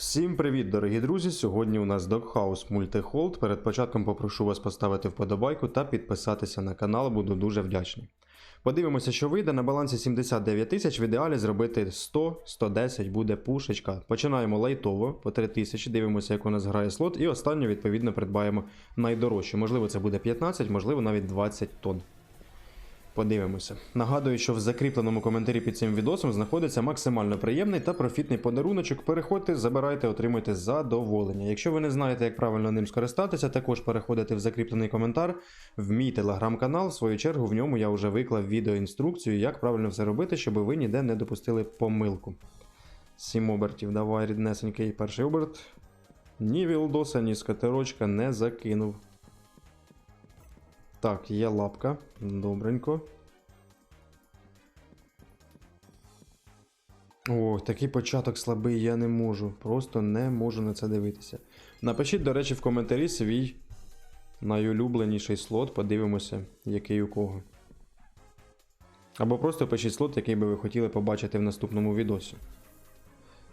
Всім привіт, дорогі друзі! Сьогодні у нас Doghouse Multihold. Перед початком попрошу вас поставити вподобайку та підписатися на канал, буду дуже вдячний. Подивимося, що вийде. На балансі 79 тисяч, в ідеалі зробити 100-110 буде пушечка. Починаємо лайтово по 3 тисячі, дивимося, як у нас грає слот, і останню, відповідно, придбаємо найдорожче. Можливо, це буде 15, можливо, навіть 20 тонн. Подивимося. Нагадую, що в закріпленому коментарі під цим відосом знаходиться максимально приємний та профітний подаруночок. Переходьте, забирайте, отримуйте задоволення. Якщо ви не знаєте, як правильно ним скористатися, також переходите в закріплений коментар в мій телеграм-канал. В свою чергу в ньому я вже виклав відеоінструкцію, як правильно все робити, щоб ви ніде не допустили помилку. Сім обертів, давай, ріднесенький перший оберт. Ні вілдоса, ні скатерочка не закинув. Так, є лапка. Добренько. О, такий початок слабий, я не можу. Просто не можу на це дивитися. Напишіть, до речі, в коментарі свій найулюбленіший слот, подивимося, який у кого. Або просто пишіть слот, який би ви хотіли побачити в наступному відосі.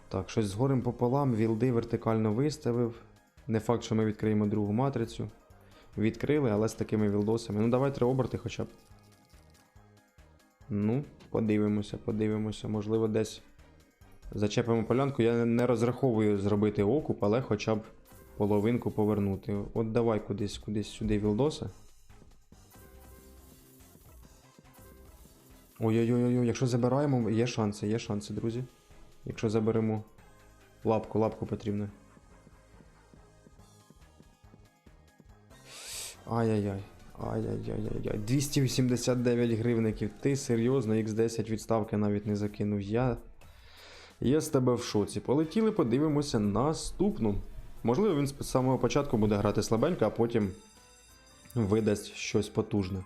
Так, щось з горем пополам, вілди вертикально виставив. Не факт, що ми відкриємо другу матрицю. Відкрили, але з такими вілдосами. Ну, давай три оберти хоча б. Ну, подивимося, подивимося. Можливо, десь зачепимо полянку. Я не розраховую зробити окуп, але хоча б половинку повернути. От давай кудись, кудись сюди вілдоса. Ой-ой-ой, якщо забираємо, є шанси, є шанси, друзі. Якщо заберемо лапку, лапку потрібно. Ай-яй-яй. Ай-яй-яй-яй. 289 гривників. Ти серйозно, X10 відставки навіть не закинув. Я. Я з тебе в шоці. Полетіли, подивимося наступну. Можливо, він з самого початку буде грати слабенько, а потім видасть щось потужне.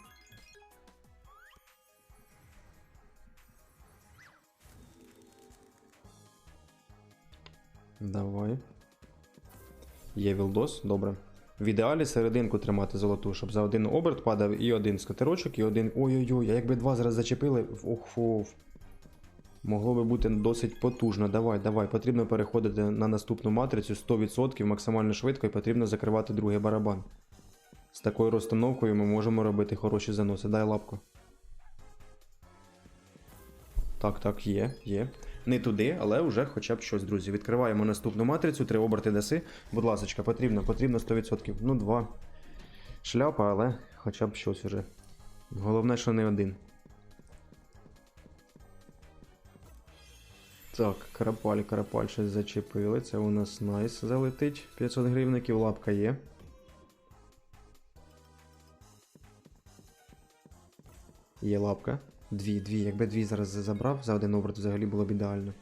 Давай. Є вілдос, добре. В ідеалі серединку тримати золоту, щоб за один оберт падав і один скатерочок, і один. Ой-ой-ой, а якби два зараз зачепили. Ох, фу. Могло би бути досить потужно. Давай, давай. Потрібно переходити на наступну матрицю 100% максимально швидко і потрібно закривати другий барабан. З такою розстановкою ми можемо робити хороші заноси. Дай лапку. Так, так, є, є. Не туди, але вже хоча б щось, друзі. Відкриваємо наступну матрицю, три оберти даси. Будь ласка, потрібно, потрібно 100%. Ну, два. Шляпа, але хоча б щось уже. Головне, що не один. Так, карапаль, карапаль щось зачепили. Це у нас найс залетить. 500 гривників, лапка є. Є лапка. Дві, дві. Якби дві зараз забрав за один оберт, взагалі було б ідеально.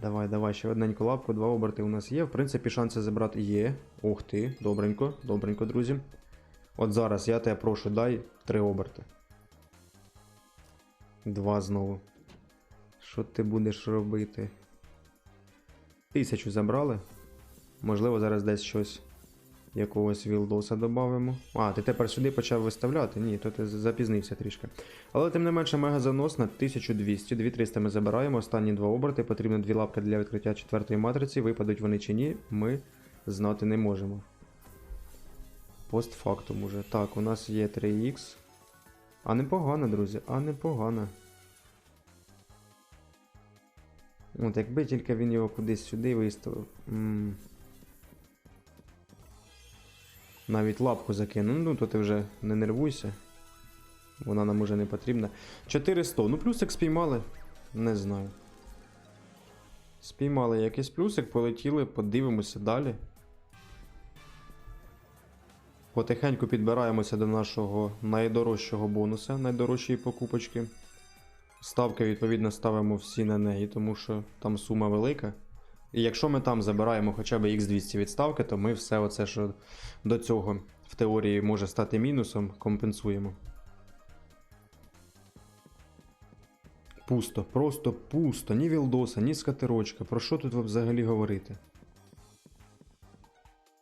Давай, давай, ще одненьку лапку, два оберти у нас є. В принципі, шанси забрати є. Ух ти, добренько, добренько, друзі. От зараз я тебе прошу, дай три оберти. Два знову. Що ти будеш робити? Тисячу забрали. Можливо, зараз десь щось якогось вілдоса додамо. А, ти тепер сюди почав виставляти? Ні, то ти запізнився трішки. Але тим не менше, мега занос на 1200, 2300 ми забираємо. Останні два оберти. Потрібно дві лапки для відкриття четвертої матриці. Випадуть вони чи ні, ми знати не можемо. Постфактум уже. Так, у нас є 3х. А непогано, друзі, а непогано. От, якби тільки він його кудись сюди виставив. М. Навіть лапку закинув. Ну, то ти вже не нервуйся. Вона нам уже не потрібна. 400. Ну, плюсик спіймали. Не знаю. Спіймали якийсь плюсик, полетіли, подивимося далі. Потихеньку підбираємося до нашого найдорожчого бонуса, найдорожчої покупочки. Ставки, відповідно, ставимо всі на неї, тому що там сума велика. І якщо ми там забираємо хоча б X200 відставки, то ми все оце, що до цього в теорії може стати мінусом, компенсуємо. Пусто, просто пусто, ні вілдоса, ні скатерочка. Про що тут взагалі говорити?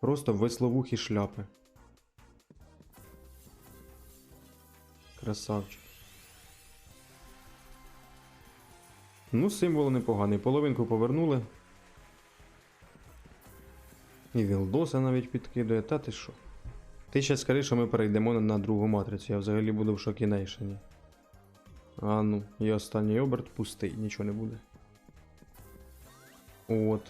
Просто весловухі шляпи. Красавчик. Ну, символ непоганий. Половинку повернули. І Вілдоса навіть підкидує, та ти що? Ти ще що ми перейдемо на другу матрицю. Я взагалі буду в шокінейшені. А ну, і останній оберт пустий, нічого не буде. От.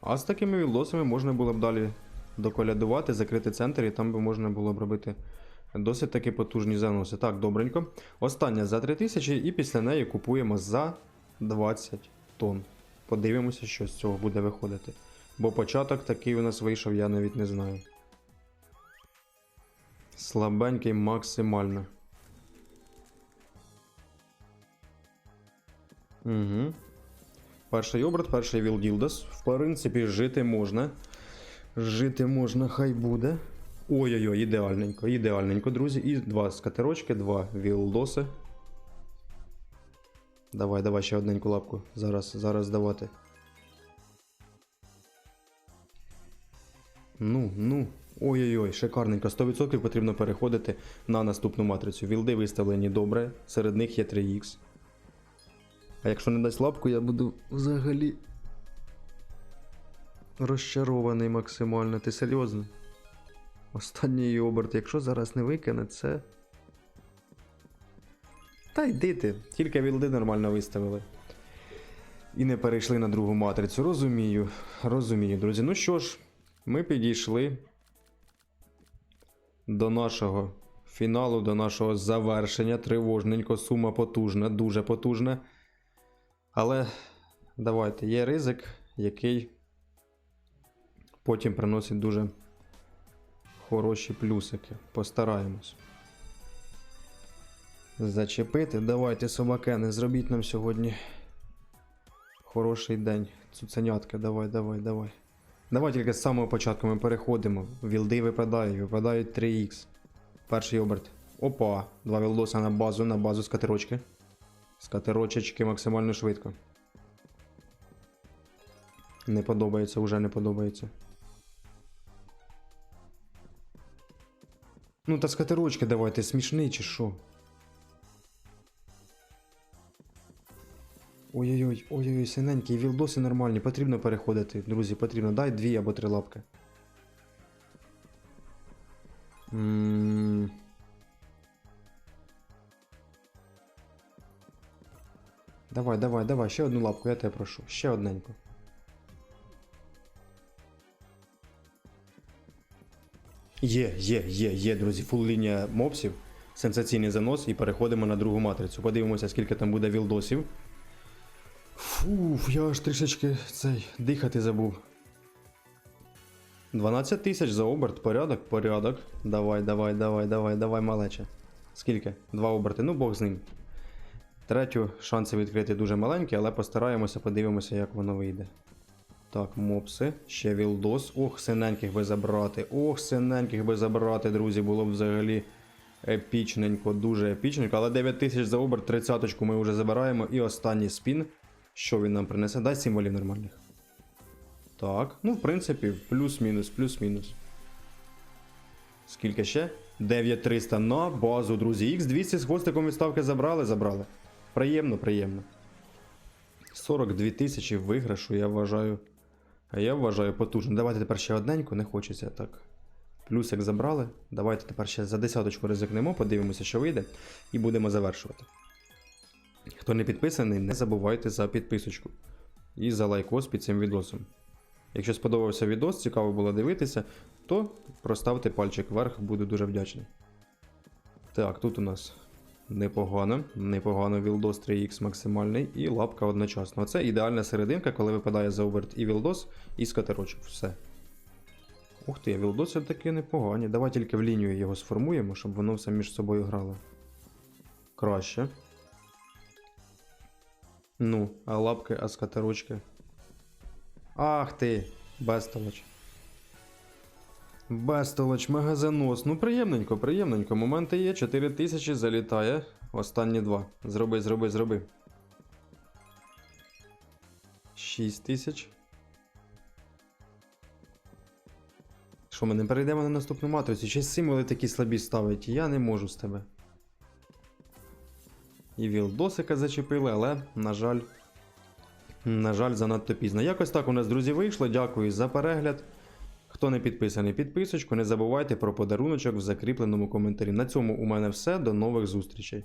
А з такими вілдосами можна було б далі доколядувати, закрити центр, і там би можна було б робити досить таки потужні заноси. Так, добренько. Остання за 3000 і після неї купуємо за 20 тонн. Подивимося, що з цього буде виходити. Бо початок такий у нас вийшов, я навіть не знаю. Слабенький максимально. Угу. Перший оберт, перший Вілділдас. В принципі, жити можна. Жити можна, хай буде. Ой-ой-ой, ідеальненько, ідеальненько, друзі. І два скатерочки, два Вілдоси. Давай, давай ще одненьку лапку. Зараз, зараз давати. Ну, ну. Ой-ой-ой, шикарненько. 100% потрібно переходити на наступну матрицю. Вілди виставлені добре, серед них є 3х. А якщо не дасть лапку, я буду взагалі розчарований максимально. Ти серйозно? Останній оберт, якщо зараз не викине, це. Та йди ти, тільки вілди нормально виставили. І не перейшли на другу матрицю. Розумію, розумію, друзі. Ну що ж, ми підійшли до нашого фіналу, до нашого завершення. Тривожненько, сума потужна, дуже потужна. Але давайте, є ризик, який потім приносить дуже хороші плюсики. Постараємось. Зачепити. Давайте, собакени, зробіть нам сьогодні хороший день. Цуценятка, давай, давай, давай. Давай тільки з самого початку ми переходимо. Вілди випадають, випадають 3х. Перший оберт. Опа! Два вілдоса на базу, на базу з катерочки. Максимально швидко. Не подобається, уже не подобається. Ну та з катерочки давайте, смішний чи що? Ой-ой-ой, ой-ой, синенький, вілдоси нормальні, потрібно переходити, друзі, потрібно. Дай дві або три лапки. Давай, давай, давай, ще одну лапку, я тебе прошу. Ще одненьку. Є, є, є, є, друзі, фул лінія мопсів. Сенсаційний занос і переходимо на другу матрицю. Подивимося, скільки там буде вілдосів. Фуф, я аж трішечки цей дихати забув. 12 тисяч за оберт, порядок, порядок. Давай, давай, давай, давай, давай, малече. Скільки? Два оберти, ну Бог з ним. Третю шанси відкрити дуже маленькі, але постараємося, подивимося, як воно вийде. Так, мопси, ще вілдос. Ох, синеньких би забрати. Ох, синеньких би забрати, друзі, було б взагалі епічненько, дуже епічненько. Але 9 тисяч за оберт, 30 ми вже забираємо. І останній спін. Що він нам принесе? Дай символів нормальних. Так, ну, в принципі, плюс-мінус, плюс-мінус. Скільки ще? 9300 на базу, друзі. Х200 з хвостиком відставки забрали, забрали. Приємно, приємно. 42 тисячі виграшу, я вважаю. А я вважаю потужно. Давайте тепер ще одненьку, не хочеться так. Плюсик забрали. Давайте тепер ще за десяточку ризикнемо, подивимося, що вийде, і будемо завершувати. Хто не підписаний, не забувайте за підписочку і за лайкос під цим відосом. Якщо сподобався відос, цікаво було дивитися, то проставте пальчик вверх, буду дуже вдячний. Так, тут у нас непогано, непогано Вілдос 3х максимальний і лапка одночасно. Це ідеальна серединка, коли випадає за оберт і Вілдос, і скатерочок. Все. Ух ти, Вілдоси таки непогані. Давай тільки в лінію його сформуємо, щоб воно все між собою грало. Краще. Ну, а лапки, а скатерочки. Ах ти, безтолоч. Безтолоч, магазинос. Ну, приємненько, приємненько. Моменти є, 4000 залітає. Останні два. Зроби, зроби, зроби. 6000. Що, ми не перейдемо на наступну матрицю? Ще символи такі слабі ставить. Я не можу з тебе. І Вілдосика зачепили, але, на жаль, на жаль, занадто пізно. Якось так у нас, друзі, вийшло. Дякую за перегляд. Хто не підписаний, підписочку, не забувайте про подаруночок в закріпленому коментарі. На цьому у мене все. До нових зустрічей.